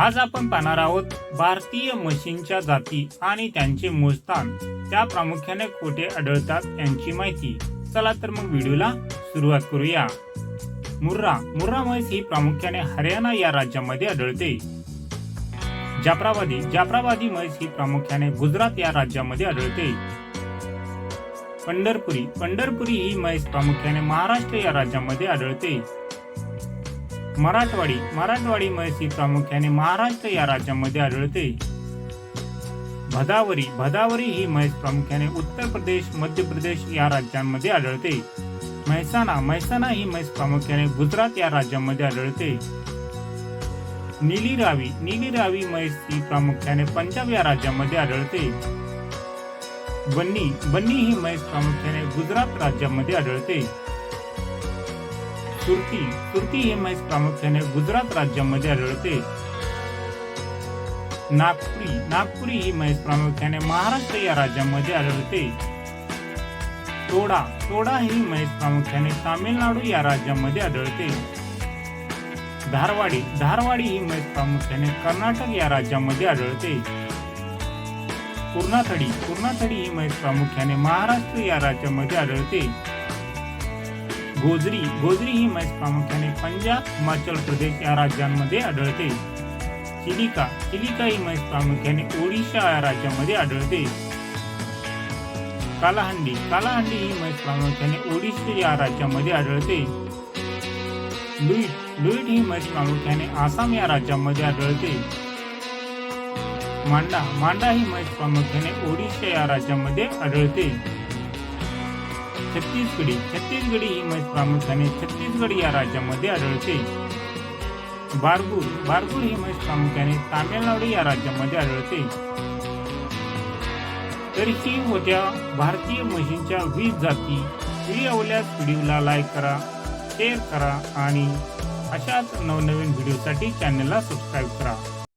आज आपण पाहणार आहोत भारतीय म्हशींच्या जाती आणि त्यांचे मोजतान. त्या प्रामुख्याने कुठे आढळतात यांची माहिती. चला तर मग व्हिडिओला सुरुवात करूया. मुर्रा. मुर्रा म्हैस ही प्रामुख्याने हरियाणा या राज्यामध्ये आढळते. जाफराबादी. जाफराबादी म्हैस ही प्रामुख्याने गुजरात या राज्यामध्ये आढळते. पंढरपुरी. पंढरपुरी ही म्हैस प्रामुख्याने महाराष्ट्र या राज्यामध्ये आढळते. मराठवाडी मराठवाडी म्हैस ही प्रामुख्याने महाराष्ट्र या राज्यामध्ये आढळते. भदावरी भदावरी ही म्हैस प्रामुख्याने उत्तर प्रदेश मध्य प्रदेश या राज्यांमध्ये आढळते. म्हैसाणा म्हैसाणा ही म्हैस प्रामुख्याने गुजरात या राज्यामध्ये आढळते. नीलीरावी नीलीरावी म्हैस ही प्रामुख्याने पंजाब या राज्यामध्ये आढळते. बन्नी बन्नी ही म्हैस प्रामुख्याने गुजरात राज्यामध्ये आढळते. सुरती सुरती ही म्हैस प्रामुख्याने गुजरात राज्यामध्ये आढळते. नागपुरी नागपुरी ही म्हैस प्रामुख्याने महाराष्ट्र या राज्यामध्ये आढळते. तोडा तोडा ही म्हैस प्रामुख्याने तामिळनाडू या राज्यामध्ये आढळते. धारवाडी धारवाडी ही म्हैस प्रामुख्याने कर्नाटक या राज्यामध्ये आढळते. पूर्णाथडी पूर्णाथडी ही म्हैस प्रामुख्याने महाराष्ट्र या राज्यामध्ये आढळते. गोजरी गोजरी ही म्हैस प्रामुख्याने पंजाब हिमाचल प्रदेश या राज्यांमध्ये आढळते. चिलिका चिलिका ही म्हैस प्रामुख्याने ओडिशा या राज्यामध्ये आढळते. कालाहंडी कालाहंडी ही म्हैस प्रामुख्याने ओडिशा या राज्यामध्ये आढळते. लुईट लुईट ही म्हैस प्रामुख्याने आसाम या राज्यामध्ये आढळते. मांडा मांडा ही म्हैस प्रामुख्याने ओडिशा या राज्यामध्ये आढळते. छत्तीसगढी. छत्तीसगढी ही म्हैस प्रामुख्याने छत्तीसगड या राज्यामध्ये आढळते. बारगूर बारगूर ही म्हैस प्रामुख्याने तामिळनाडू या राज्यामध्ये आढळते. तर ही होत्या भारतीय म्हशींच्या वीस जाती. व्हिडिओ आवडल्यास व्हिडिओला लाईक करा शेअर करा आणि अशाच नवनवीन व्हिडिओसाठी चॅनलला सबस्क्राईब करा.